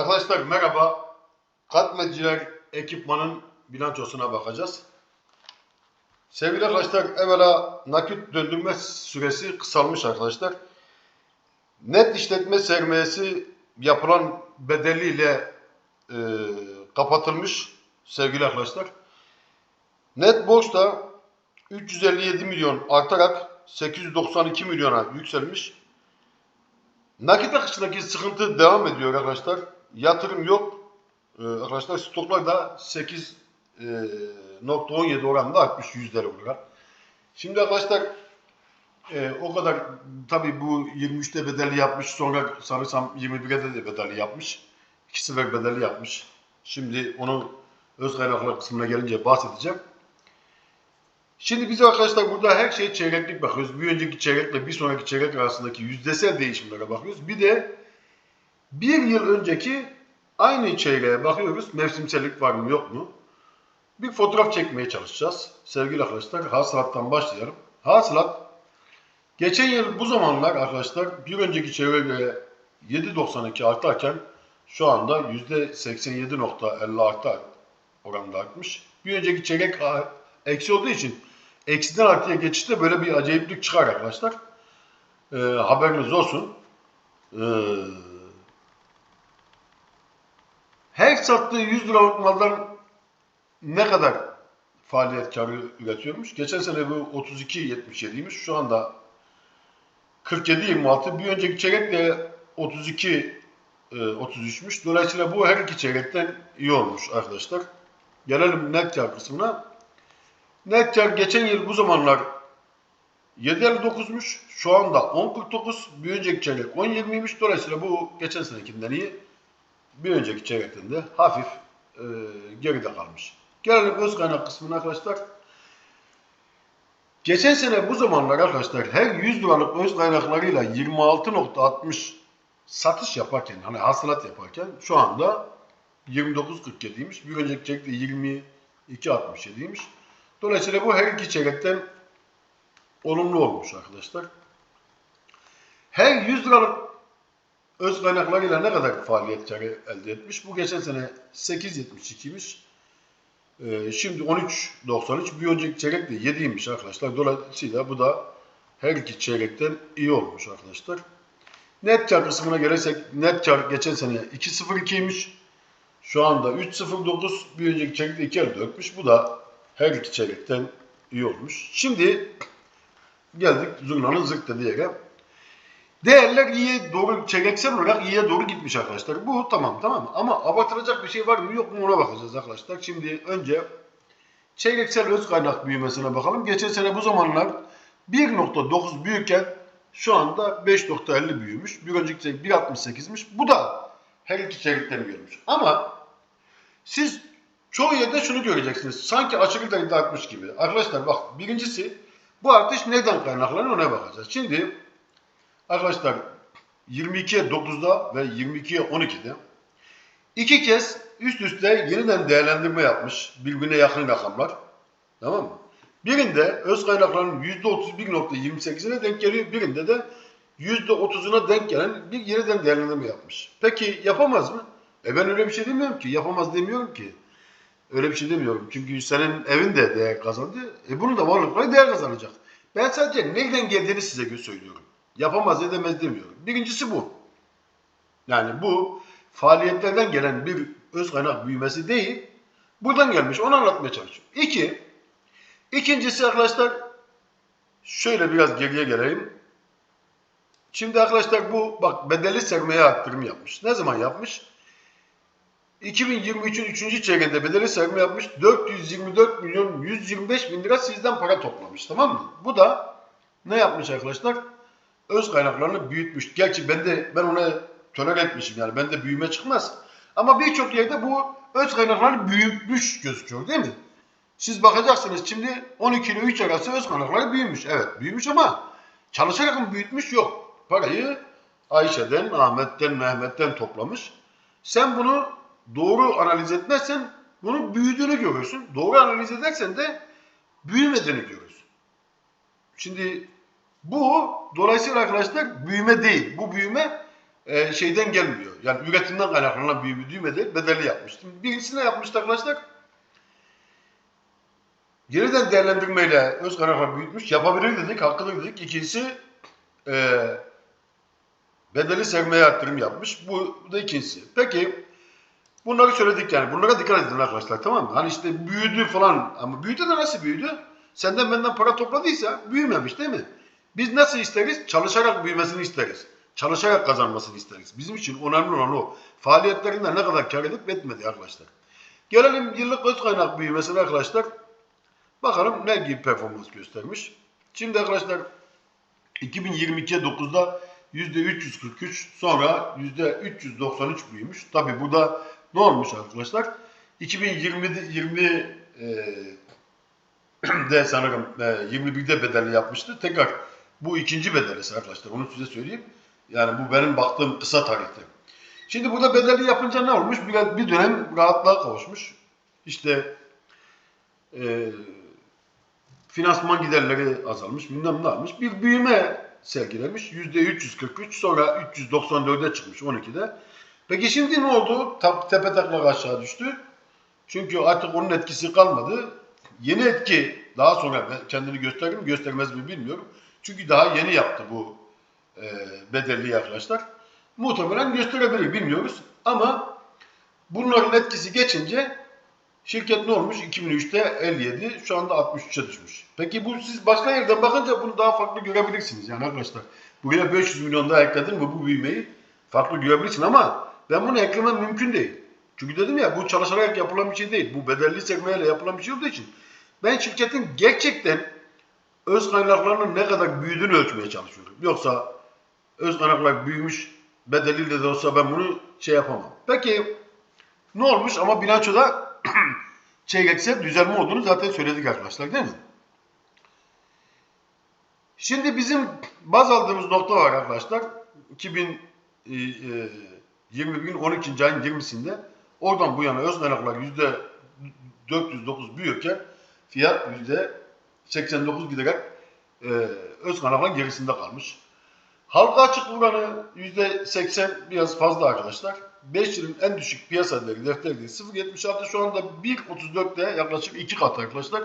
Arkadaşlar merhaba. Katmeciler ekipmanın bilançosuna bakacağız. Sevgili arkadaşlar evvela nakit döndürme süresi kısalmış arkadaşlar. Net işletme sermayesi yapılan bedeliyle e, kapatılmış sevgili arkadaşlar. Net borç da 357 milyon artarak 892 milyona yükselmiş. Nakit akışındaki sıkıntı devam ediyor arkadaşlar. Yatırım yok. Ee, arkadaşlar stoklar da 8.17 oranında artmış yüzleri olarak. Şimdi arkadaşlar e, o kadar tabii bu 23'te bedeli yapmış sonra sanırsam 21'de de bedeli yapmış. İki sefer bedeli yapmış. Şimdi onu öz kaynaklar kısmına gelince bahsedeceğim. Şimdi biz arkadaşlar burada her şeye çeyreklik bakıyoruz. Bir önceki çeyrekle bir sonraki çeyrek arasındaki yüzdesel değişimlere bakıyoruz. Bir de bir yıl önceki aynı çeyreğe bakıyoruz. Mevsimsellik var mı yok mu? Bir fotoğraf çekmeye çalışacağız. Sevgili arkadaşlar hasılattan başlayalım. Hasılat geçen yıl bu zamanlar arkadaşlar bir önceki çeyreğe 7.92 artarken şu anda %87.50 artar oranda artmış. Bir önceki çeyrek eksi olduğu için eksiden artıya geçişte böyle bir acayiplik çıkar arkadaşlar. Ee, haberiniz olsun. Ee, her sattığı 100 liralık maldan ne kadar faaliyet karı üretiyormuş? Geçen sene bu 32.77'ymiş. Şu anda 47.26. Bir önceki çeyrek de 32 e, 33'müş. Dolayısıyla bu her iki çeyrekten iyi olmuş arkadaşlar. Gelelim net kar kısmına. Net kar geçen yıl bu zamanlar 7.59'muş. Şu anda 10.49. Bir önceki çeyrek 10.20'ymiş. Dolayısıyla bu geçen senekinden iyi. Bir önceki çeyrekten de hafif e, geride kalmış. Gelelim öz kaynak kısmına arkadaşlar. Geçen sene bu zamanlar arkadaşlar her 100 liralık öz kaynaklarıyla 26.60 satış yaparken hani hasılat yaparken şu anda 29.47'ymiş. Bir önceki çeyrekte 22.67'ymiş. Dolayısıyla bu her iki çeyrekten olumlu olmuş arkadaşlar. Her 100 liralık öz kaynaklarıyla ne kadar faaliyet karı elde etmiş? Bu geçen sene 8.72'ymiş. Ee, şimdi 13.93. Bir önceki çeyrek de 7'ymiş arkadaşlar. Dolayısıyla bu da her iki çeyrekten iyi olmuş arkadaşlar. Net kar kısmına gelirsek net kar geçen sene 2.02'ymiş. Şu anda 3.09. Bir önceki çeyrekte 2.54'müş. Bu da her iki çeyrekten iyi olmuş. Şimdi geldik zurnanın zırt dediği yere. Değerler iyiye doğru, çeyreksel olarak iyiye doğru gitmiş arkadaşlar. Bu tamam tamam? Ama abartılacak bir şey var mı yok mu ona bakacağız arkadaşlar. Şimdi önce çeyreksel öz kaynak büyümesine bakalım. Geçen sene bu zamanlar 1.9 büyürken şu anda 5.50 büyümüş. Bir önceki çeyrek 1.68'miş. Bu da her iki çeyrekten görmüş. Ama siz çoğu yerde şunu göreceksiniz. Sanki açıklıktan iddia etmiş gibi. Arkadaşlar bak birincisi bu artış neden kaynaklanıyor ona bakacağız. Şimdi arkadaşlar 22'ye 9'da ve 22'ye 12'de iki kez üst üste yeniden değerlendirme yapmış birbirine yakın rakamlar. Tamam mı? Birinde öz kaynakların %31.28'ine denk geliyor. Birinde de %30'una denk gelen bir yeniden değerlendirme yapmış. Peki yapamaz mı? E ben öyle bir şey demiyorum ki. Yapamaz demiyorum ki. Öyle bir şey demiyorum. Çünkü senin evin de değer kazandı. E bunun da varlıkları değer kazanacak. Ben sadece nereden geldiğini size söylüyorum. Yapamaz edemez demiyorum. Birincisi bu. Yani bu faaliyetlerden gelen bir öz kaynak büyümesi değil. Buradan gelmiş. Onu anlatmaya çalışıyorum. İki. İkincisi arkadaşlar şöyle biraz geriye geleyim. Şimdi arkadaşlar bu bak bedeli sermaye arttırım yapmış. Ne zaman yapmış? 2023'ün 3. çeyreğinde bedeli sermaye yapmış. 424 milyon 125 bin lira sizden para toplamış. Tamam mı? Bu da ne yapmış arkadaşlar? Öz kaynaklarını büyütmüş. Gerçi ben de ben ona tolere etmişim yani. Bende büyüme çıkmaz. Ama birçok yerde bu öz kaynaklarını büyütmüş gözüküyor değil mi? Siz bakacaksınız şimdi 12 ile 3 arası öz kaynakları büyümüş. Evet büyümüş ama çalışarak mı büyütmüş? Yok. Parayı Ayşe'den, Ahmet'ten, Mehmet'ten toplamış. Sen bunu doğru analiz etmezsen bunu büyüdüğünü görürsün. Doğru analiz edersen de büyümediğini görürsün. Şimdi bu dolayısıyla arkadaşlar büyüme değil. Bu büyüme e, şeyden gelmiyor. Yani üretimden kaynaklanan büyüme, büyüme değil, bedelli yapmıştım. Birincisine yapmıştı arkadaşlar. Yeniden değerlendirmeyle öz kaynaklar büyütmüş. Yapabilir dedik, haklı dedik. İkincisi e, bedeli sermaye arttırım yapmış. Bu, bu da ikincisi. Peki bunları söyledik yani. Bunlara dikkat edin arkadaşlar tamam mı? Hani işte büyüdü falan ama büyüdü de nasıl büyüdü? Senden benden para topladıysa büyümemiş değil mi? Biz nasıl isteriz? Çalışarak büyümesini isteriz. Çalışarak kazanmasını isteriz. Bizim için önemli olan o. Faaliyetlerinden ne kadar kar edip etmedi arkadaşlar. Gelelim yıllık öz kaynak büyümesine arkadaşlar. Bakalım ne gibi performans göstermiş. Şimdi arkadaşlar 2022'ye 9'da %343 sonra %393 büyümüş. Tabi burada ne olmuş arkadaşlar? 2020'de 20 e, sanırım e, 21'de bedelli yapmıştı. Tekrar bu ikinci bedelisi arkadaşlar. Onu size söyleyeyim. Yani bu benim baktığım kısa tarihte. Şimdi burada bedelli yapınca ne olmuş? Bir, bir dönem rahatlığa kavuşmuş. İşte e, finansman giderleri azalmış, bilmem ne almış. Bir büyüme sergilemiş. %343 sonra 394'e çıkmış 12'de. Peki şimdi ne oldu? Tepe taklak aşağı düştü. Çünkü artık onun etkisi kalmadı. Yeni etki daha sonra kendini gösterir mi göstermez mi bilmiyorum. Çünkü daha yeni yaptı bu e, bedelli arkadaşlar. Muhtemelen gösterebilir bilmiyoruz. Ama bunların etkisi geçince şirket ne olmuş? 2003'te 57, şu anda 63'e düşmüş. Peki bu siz başka yerden bakınca bunu daha farklı görebilirsiniz yani arkadaşlar. Buraya 500 milyon daha ekledin mi bu büyümeyi farklı görebilirsin ama ben bunu eklemem mümkün değil. Çünkü dedim ya bu çalışarak yapılan bir şey değil. Bu bedelli sermayeyle yapılan bir şey olduğu için ben şirketin gerçekten öz kaynaklarının ne kadar büyüdüğünü ölçmeye çalışıyorum. Yoksa öz kaynaklar büyümüş bedeliyle de olsa ben bunu şey yapamam. Peki ne olmuş ama bilançoda çeyreksel düzelme olduğunu zaten söyledik arkadaşlar değil mi? Şimdi bizim baz aldığımız nokta var arkadaşlar. 2021'in 12. ayın 20'sinde oradan bu yana öz kaynaklar %409 büyürken fiyat %89 giderek e, öz kaynakların gerisinde kalmış. Halka açık oranı %80 biraz fazla arkadaşlar. 5 yılın en düşük piyasa değeri defter değeri 0.76 şu anda 1.34'te yaklaşık 2 kat arkadaşlar.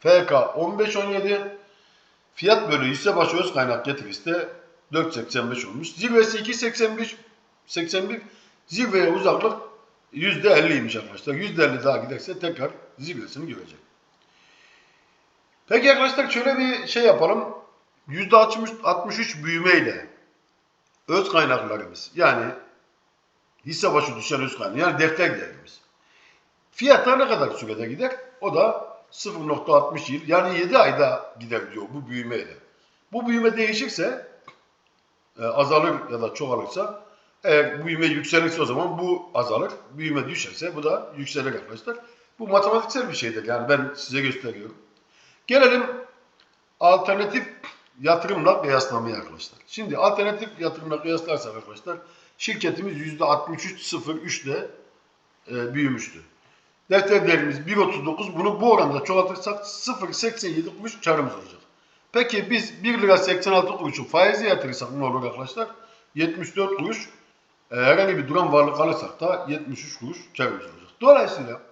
FK 15.17 fiyat bölü hisse başı öz kaynak getirisi de 4.85 olmuş. Zirvesi 2.81 81 zirveye uzaklık %50'ymiş arkadaşlar. %50 daha giderse tekrar zirvesini görecek. Peki arkadaşlar şöyle bir şey yapalım. %63 büyümeyle öz kaynaklarımız yani hisse başı düşen öz kaynak yani defter değerimiz. Fiyata ne kadar sürede gider? O da 0.60 yıl yani 7 ayda gider diyor bu büyümeyle. Bu büyüme değişirse e, azalır ya da çoğalırsa eğer büyüme yükselirse o zaman bu azalır. Büyüme düşerse bu da yükselir arkadaşlar. Bu matematiksel bir şeydir yani ben size gösteriyorum. Gelelim alternatif yatırımla kıyaslamaya arkadaşlar. Şimdi alternatif yatırımla kıyaslarsak arkadaşlar şirketimiz %63.03 ile e, büyümüştü. Defter değerimiz 1.39 bunu bu oranda çoğaltırsak 0.87 kuruş karımız olacak. Peki biz 1 lira 86 kuruşu faizi yatırırsak ne olur arkadaşlar? 74 kuruş e, herhangi bir duran varlık alırsak da 73 kuruş karımız olacak. Dolayısıyla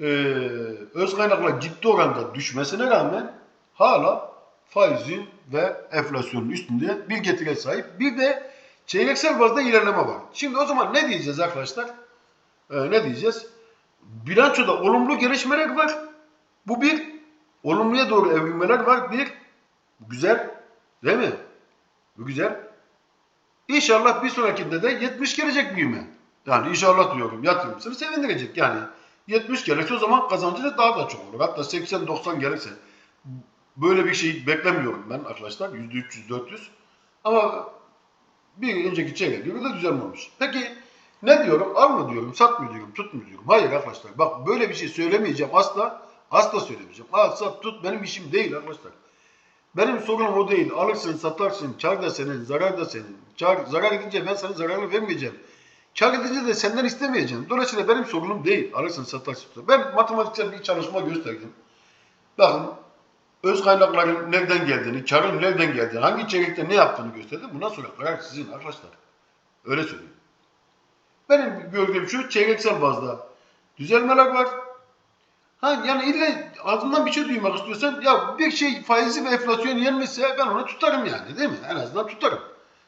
e, öz kaynaklar ciddi oranda düşmesine rağmen hala faizin ve enflasyonun üstünde bir getire sahip. Bir de çeyreksel bazda ilerleme var. Şimdi o zaman ne diyeceğiz arkadaşlar? Ee, ne diyeceğiz? Bilançoda olumlu gelişmeler var. Bu bir. Olumluya doğru evrilmeler var. Bir. Güzel. Değil mi? Bu güzel. İnşallah bir sonrakinde de 70 gelecek büyüme. Yani inşallah diyorum yatırımcısını sevindirecek. Yani 70 gelirse o zaman kazancı da daha da çok olur. Hatta 80-90 gelirse böyle bir şey beklemiyorum ben arkadaşlar. %300-400. Ama bir önceki çeyrek göre de düzenli olmuş. Peki ne diyorum? Al mı diyorum, sat mı diyorum, tut mu diyorum? Hayır arkadaşlar. Bak böyle bir şey söylemeyeceğim asla. Asla söylemeyeceğim. Al, sat, tut benim işim değil arkadaşlar. Benim sorunum o değil. Alırsın, satarsın. Kar da senin, zarar da senin. Kar, zarar edince ben sana zararlı vermeyeceğim. Kar edince de senden istemeyeceğim. Dolayısıyla benim sorunum değil. Alırsın, satarsın. Ben matematiksel bir çalışma gösterdim. Bakın öz kaynakların nereden geldiğini, karın nereden geldiğini, hangi çeyrekte ne yaptığını gösterdi. Bundan sonra karar sizin arkadaşlar. Öyle söyleyeyim. Benim gördüğüm şu çeyreksel bazda düzelmeler var. Ha yani illa ağzımdan bir şey duymak istiyorsan ya bir şey faizi ve enflasyon yenmezse ben onu tutarım yani değil mi? En azından tutarım.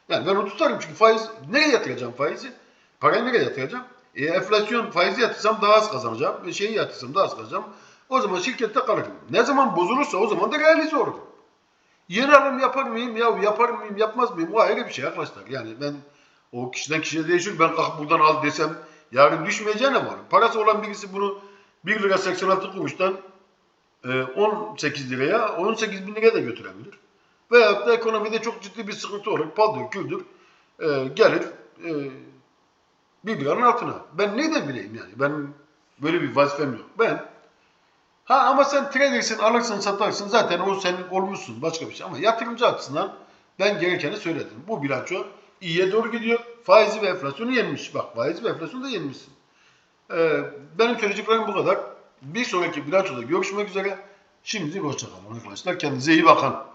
Yani ben onu tutarım çünkü faiz nereye yatıracağım faizi? Parayı nereye yatıracağım? E, enflasyon faizi yatırsam daha az kazanacağım. E, şeyi yatırsam daha az kazanacağım. O zaman şirkette kalırım. Ne zaman bozulursa o zaman da realize olurum. Yeni alım yapar mıyım? Ya yapar mıyım, yapmaz mıyım? O ayrı bir şey arkadaşlar. Yani ben o kişiden kişiye değişir. Ben kalkıp buradan al desem yarın düşmeyeceğine var. Parası olan birisi bunu 1 lira 86 kuruştan e, 18 liraya 18 bin liraya da götürebilir. Veyahut da ekonomide çok ciddi bir sıkıntı olur. Paldır, küldür e, gelir e, 1 liranın altına. Ben ne de bileyim yani. Ben böyle bir vazifem yok. Ben ha ama sen tradersin, alırsın, satarsın. Zaten o senin olmuşsun. Başka bir şey. Ama yatırımcı açısından ben gerekeni söyledim. Bu bilanço iyiye doğru gidiyor. Faizi ve enflasyonu yenmiş. Bak faizi ve enflasyonu da yenmişsin. Ee, benim söyleyeceklerim bu kadar. Bir sonraki bilançoda görüşmek üzere. Şimdi hoşçakalın arkadaşlar. Kendinize iyi bakın.